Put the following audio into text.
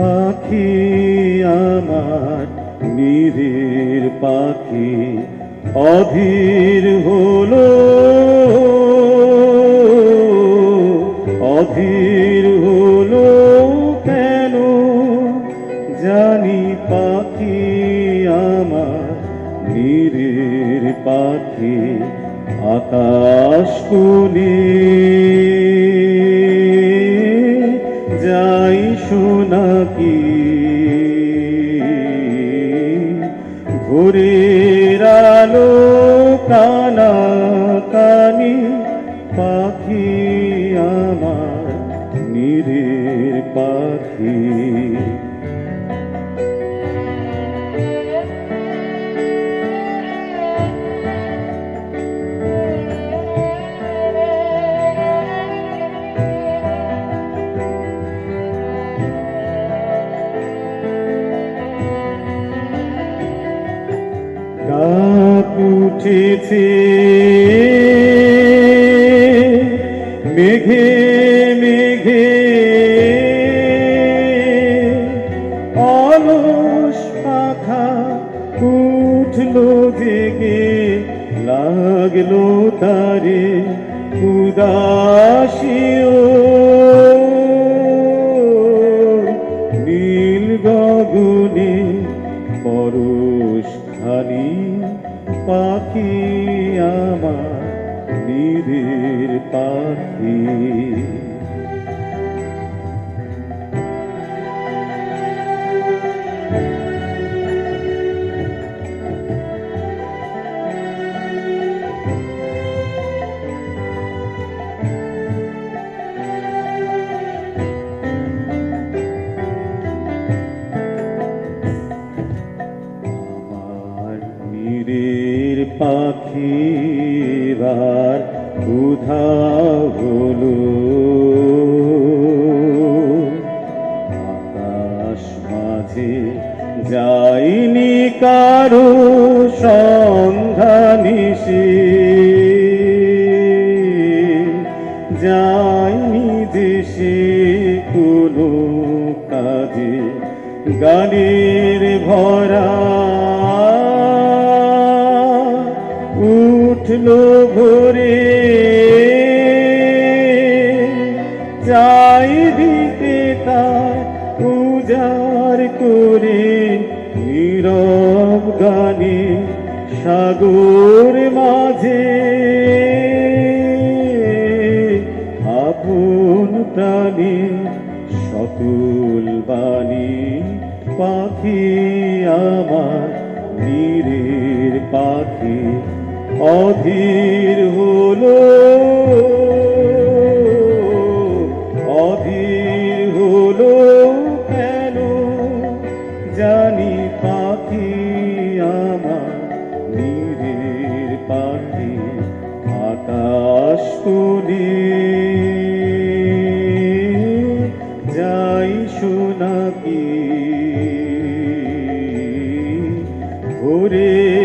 পাখি আমার নীরের পাখি, অধীর হলো। অধীর হলো কেন জানি পাখি আমার নীরের পাখি, আকাশ কুলে যাই শোনাকি ভোরের আলো কানা কানি পাখি আমার নীরের পাখি। উঠেছে মেঘে মেঘে। অলস পাখা উঠল জেগে লাগল তারে উদাসীয় নীল গগনে পরশ খানি পাখি আমার নিধির পাখি। পাখিবার উধা হলো। আকাশ মাঝে যাইনি কারও সন্ধানিসে। যাইনি দেশে কোনো কাজে গানের ভরা করে নীরব গানে সাগর মাঝে। আপন প্রাণী সকল বাণী পাখি আমার নীরের পাখি। অধীর হলো পাখি আমার নীরের পাখি আকাশ শুনি যাই শুনাকি ভোরের